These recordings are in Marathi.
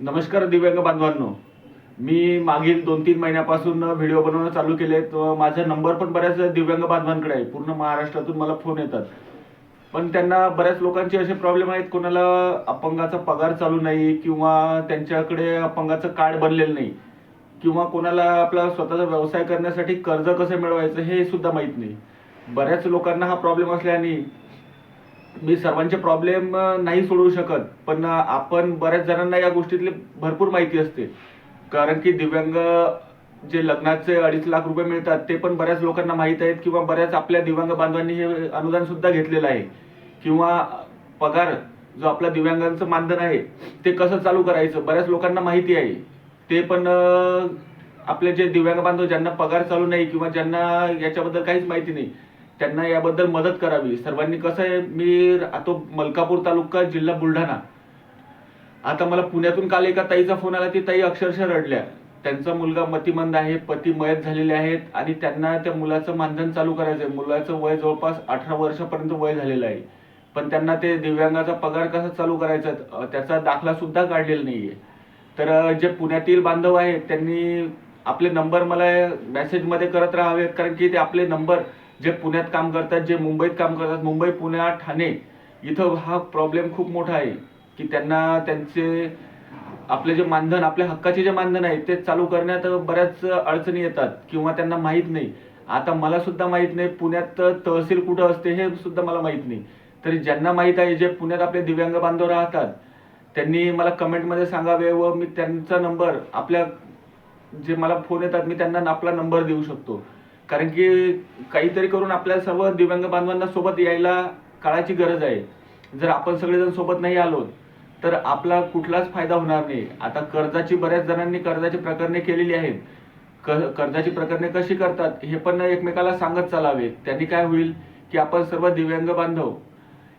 नमस्कार दिव्यांग बांधवांनो. मी मागील दोन तीन महिन्यापासून व्हिडिओ बनवणं चालू केले तर माझा नंबर पण बऱ्याच दिव्यांग बांधवांकडे आहे. पूर्ण महाराष्ट्रातून मला फोन येतात. पण त्यांना बऱ्याच लोकांचे असे प्रॉब्लेम आहेत. कोणाला अपंगाचा पगार चालू नाही किंवा त्यांच्याकडे अपंगाचं कार्ड बनलेलं नाही किंवा कोणाला आपला स्वतःचा व्यवसाय करण्यासाठी कर्ज कसं मिळवायचं हे सुद्धा माहीत नाही. बऱ्याच लोकांना हा प्रॉब्लेम असल्याने मी सर्वांचे प्रॉब्लेम नाही सोडवू शकत पण आपण बऱ्याच जणांना या गोष्टीतली भरपूर माहिती असते. कारण की दिव्यांग जे लग्नाचे अडीच लाख रुपये मिळतात ते पण बऱ्याच लोकांना माहीत आहेत किंवा बऱ्याच आपल्या दिव्यांग बांधवांनी हे अनुदान सुद्धा घेतलेलं आहे. किंवा पगार जो आपला दिव्यांगांचं मानधन आहे ते कसं चालू करायचं बऱ्याच लोकांना माहिती आहे. ते पण आपले जे दिव्यांग बांधव ज्यांना पगार चालू नाही किंवा ज्यांना याच्याबद्दल काहीच माहिती नाही त्यांना याबद्दल मदत करावी. सर्वांनी कसं आहे मी तो मलकापूर तालुका जिल्हा बुलढाणा. आता मला पुण्यातून काल एका ताईचा फोन आला ती ताई अक्षरशः रडल्या. त्यांचा मुलगा मतिमंद आहे पती मयत झालेले आहेत आणि त्यांना त्या मुलाचं मानधन चालू करायचं आहे मुलाचं वय जवळपास अठरा वर्षापर्यंत वय झालेलं आहे. पण त्यांना ते दिव्यांगाचा पगार कसा चालू करायचा त्याचा दाखला सुद्धा काढलेला नाहीये. तर जे पुण्यातील बांधव आहेत त्यांनी आपले नंबर मला मेसेजमध्ये करत राहावेत कारण की ते आपले नंबर जे पुण्यात काम करतात जे मुंबईत काम करतात मुंबई पुणे ठाणे इथं हा प्रॉब्लेम खूप मोठा आहे. की त्यांना त्यांचे आपले जे मानधन आपल्या हक्काचे जे मानधन आहे ते चालू करण्यात बऱ्याच अडचणी येतात किंवा त्यांना माहीत नाही. आता मला सुद्धा माहीत नाही पुण्यात तहसील कुठं असते हे सुद्धा मला माहीत नाही. तरी ज्यांना माहीत आहे जे पुण्यात आपले दिव्यांग बांधव राहतात त्यांनी मला कमेंटमध्ये सांगावे व मी त्यांचा नंबर आपल्या जे मला फोन येतात मी त्यांना आपला नंबर देऊ शकतो. कारण की काहीतरी करून आपल्या सर्व दिव्यांग बांधवांना सोबत यायला काळाची गरज आहे. जर आपण सगळेजण सोबत नाही आलो तर आपला कुठलाच फायदा होणार नाही. आता कर्जाची बऱ्याच जणांनी कर्जाची प्रकरणे केलेली आहेत. क- कर्जाची प्रकरणे कशी करतात हे पण एकमेकाला सांगत चालावे. त्यांनी काय होईल की आपण सर्व दिव्यांग बांधव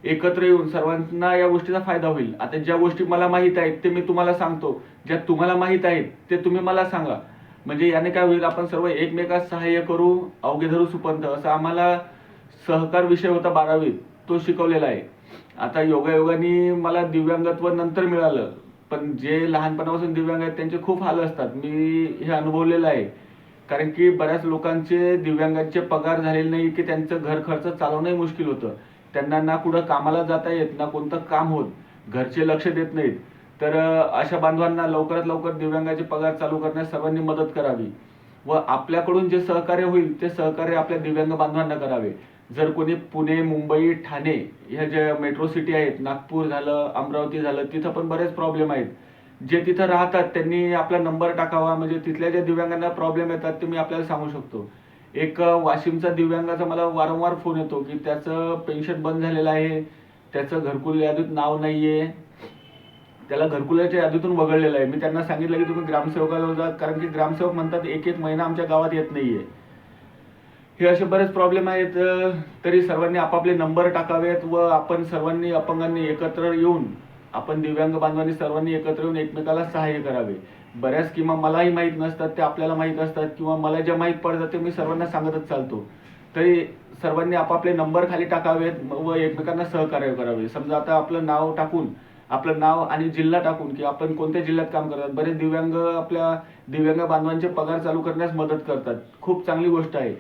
एकत्र येऊन सर्वांना या गोष्टीचा फायदा होईल. आता ज्या गोष्टी मला माहीत आहेत ते मी तुम्हाला सांगतो. ज्या तुम्हाला माहीत आहेत ते तुम्ही मला सांगा. म्हणजे याने काय होईल आपण सर्व एकमेकास सहाय्य करू अवघे धरू सुपंत असं आम्हाला सहकार विषय होता बारावीत तो शिकवलेला आहे. आता योगायोगाने मला दिव्यांगत्व नंतर मिळालं पण जे लहानपणापासून दिव्यांग आहेत त्यांचे खूप हाल असतात. मी हे अनुभवलेलं आहे. कारण की बऱ्याच लोकांचे दिव्यांगांचे पगार झालेले नाही की त्यांचं घर खर्च चालवणंही मुश्किल होतं. त्यांना ना कुठं कामाला जाता येत ना कोणतं काम होत. घरचे लक्ष देत नाहीत. तर अशा बांधवांना लवकरात लवकर दिव्यांगाचे पगार चालू करण्यास सर्वांनी मदत करावी व आपल्याकडून जे सहकार्य होईल ते सहकार्य आपल्या दिव्यांग बांधवांना करावे. जर कोणी पुणे मुंबई ठाणे ह्या ज्या मेट्रो सिटी आहेत नागपूर झालं अमरावती झालं तिथं पण बरेच प्रॉब्लेम आहेत. जे तिथं राहतात त्यांनी आपला नंबर टाकावा म्हणजे तिथल्या ज्या दिव्यांगांना प्रॉब्लेम येतात ते मी आपल्याला सांगू शकतो. एक वाशिमचा दिव्यांगाचा मला वारंवार फोन येतो की त्याचं पेन्शन बंद झालेलं आहे त्याचं घरकुल यादीत नाव नाही आहे त्याला घरकुलाच्या यादीतून वगळलेलं आहे. मी त्यांना सांगितलं की तुम्ही ग्रामसेवकाला जा कारण की ग्रामसेवक म्हणतात एक एक महिना आमच्या गावात येत नाही आहे हे असे बरेच प्रॉब्लेम आहेत तरी सर्वांनी आपापले नंबर टाकावेत व आपण सर्वांनी अपंगांनी एकत्र येऊन आपण दिव्यांग बांधवांनी सर्वांनी एकत्र येऊन एकमेकाला सहाय्य करावे. बऱ्याच स्कीमा मलाही माहीत नसतात ते आपल्याला माहीत असतात किंवा मला ज्या माहीत पडतात ते मी सर्वांना सांगतच चालतो. तरी सर्वांनी आपापले नंबर खाली टाकावेत व एकमेकांना सहकार्य करावे. समजा आता आपलं नाव टाकून आपलं नाव आणि जिल्हा टाकून की आपण कोणत्या जिल्ह्यात काम करतात बरेच दिव्यांग आपल्या दिव्यांग बांधवांचे पगार चालू करण्यास मदत करतात. खूप चांगली गोष्ट आहे.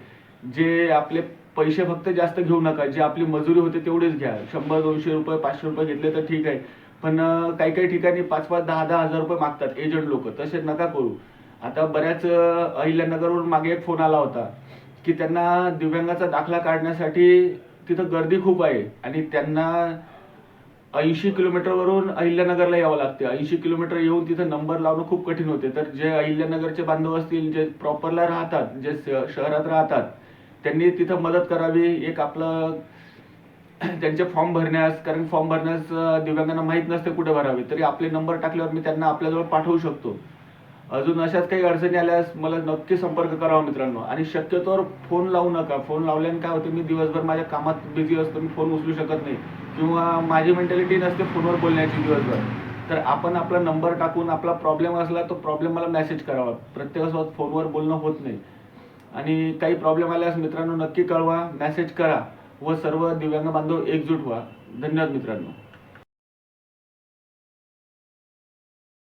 जे आपले पैसे फक्त जास्त घेऊ नका जे आपली मजुरी होते तेवढेच घ्या. शंभर दोनशे रुपये पाचशे रुपये घेतले तर ठीक आहे. पण काही काही ठिकाणी पाच पाच दहा दहा हजार रुपये मागतात एजंट लोक. तसे नका करू. आता बऱ्याच अहिल्यानगरवरून मागे एक फोन आला होता की त्यांना दिव्यांगाचा दाखला काढण्यासाठी तिथं गर्दी खूप आहे आणि त्यांना ऐंशी किलोमीटरवरून अहिल्यानगरला यावं लागते ऐंशी किलोमीटर येऊन तिथं नंबर लावणं खूप कठीण होते. तर जे अहिल्यानगरचे बांधव असतील जे प्रॉपरला राहतात जे शहरात राहतात त्यांनी तिथं मदत करावी. एक आपलं त्यांचे फॉर्म भरण्यास कारण फॉर्म भरण्यास दिव्यांगांना माहीत नसते कुठे भरावे. तरी आपले नंबर टाकल्यावर मी त्यांना आपल्याजवळ पाठवू शकतो. अजून अशाच काही अडचणी आल्यास मला नक्की संपर्क करावा मित्रांनो. आणि शक्यतोवर फोन लावू नका. फोन लावल्याने काय होते मी दिवसभर माझ्या कामात बिझी असतो मी फोन उचलू शकत नाही. किंवा माझी मेंटॅलिटी नसते फोनवर बोलण्याची दिवसभर. तर आपण आपला नंबर टाकून आपला प्रॉब्लेम असला तो प्रॉब्लेम मला मेसेज करावा. प्रत्येकासोबत फोनवर बोलणं होत नाही. आणि काही प्रॉब्लेम आल्यास मित्रांनो नक्की कळवा मेसेज करा. व सर्व दिव्यांग बांधव एकजूट व्हा. धन्यवाद मित्रांनो.